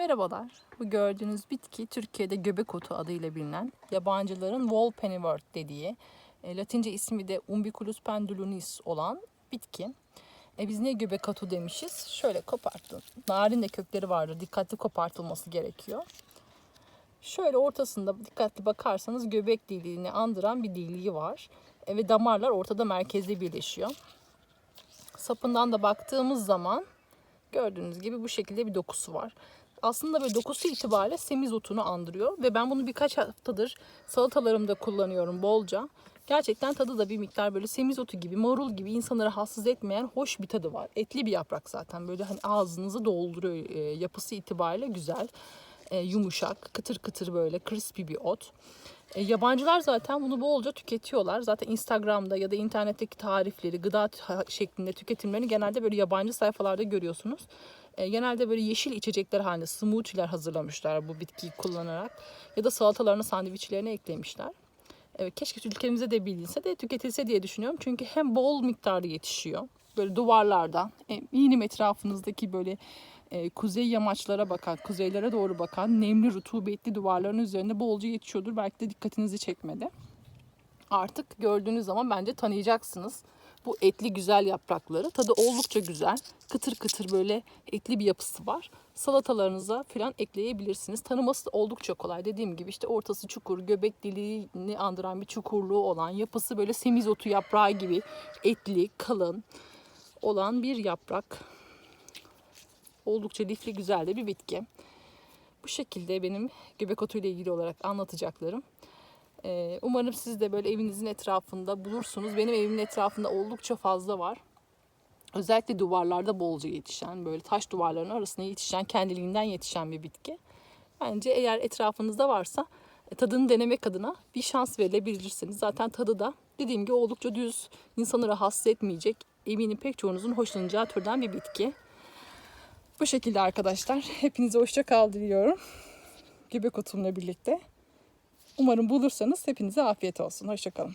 Merhabalar. Bu gördüğünüz bitki Türkiye'de göbek otu adıyla bilinen yabancıların wall pennywort dediği e, Latince ismi de Umbiculus pendulunis olan bitki. E, biz niye göbek otu demişiz? Şöyle koparttım. Narin de kökleri vardır. Dikkatli kopartılması gerekiyor. Şöyle ortasında dikkatli bakarsanız göbek deliğini andıran bir deliği var. E, ve damarlar ortada merkezde birleşiyor. Sapından da baktığımız zaman gördüğünüz gibi bu şekilde bir dokusu var. Aslında böyle dokusu itibariyle semizotunu andırıyor ve ben bunu birkaç haftadır salatalarımda kullanıyorum bolca. Gerçekten tadı da bir miktar böyle semizotu gibi, marul gibi insanı rahatsız etmeyen hoş bir tadı var. Etli bir yaprak zaten böyle hani ağzınızı dolduruyor. E, yapısı itibariyle güzel, e, yumuşak, kıtır kıtır böyle crispy bir ot. E, yabancılar zaten bunu bolca tüketiyorlar. Zaten Instagram'da ya da internetteki tarifleri, gıda şeklinde tüketimlerini genelde böyle yabancı sayfalarda görüyorsunuz. E, genelde böyle yeşil içecekler halinde smoothie'ler hazırlamışlar bu bitkiyi kullanarak. Ya da salatalarını sandviçlerine eklemişler. Evet, keşke ülkemizde de bilinse de tüketilse diye düşünüyorum. Çünkü hem bol miktarda yetişiyor. Böyle duvarlardan, e, minim etrafınızdaki böyle e, kuzey yamaçlara bakan, kuzeylere doğru bakan nemli rutubetli duvarların üzerinde bolca yetişiyordur. Belki de dikkatinizi çekmedi. Artık gördüğünüz zaman bence tanıyacaksınız. Bu etli güzel yaprakları. Tadı oldukça güzel. Kıtır kıtır böyle etli bir yapısı var. Salatalarınıza falan ekleyebilirsiniz. Tanıması da oldukça kolay. Dediğim gibi işte ortası çukur, göbek deliğini andıran bir çukurluğu olan, yapısı böyle semizotu yaprağı gibi etli, kalın olan bir yaprak. Oldukça lifli güzel de bir bitki. Bu şekilde benim göbek otu ile ilgili olarak anlatacaklarım. Ee, umarım siz de böyle evinizin etrafında bulursunuz. Benim evimin etrafında oldukça fazla var. Özellikle duvarlarda bolca yetişen, böyle taş duvarlarının arasına yetişen, kendiliğinden yetişen bir bitki. Bence eğer etrafınızda varsa e, tadını denemek adına bir şans verilebilirsiniz. Zaten tadı da dediğim gibi oldukça düz, insanı rahatsız etmeyecek. Eminim pek çoğunuzun hoşlanacağı türden bir bitki. Bu şekilde arkadaşlar. Hepinize hoşça kal diliyorum. Göbek otumla birlikte. Umarım bulursanız hepinize afiyet olsun. Hoşçakalın.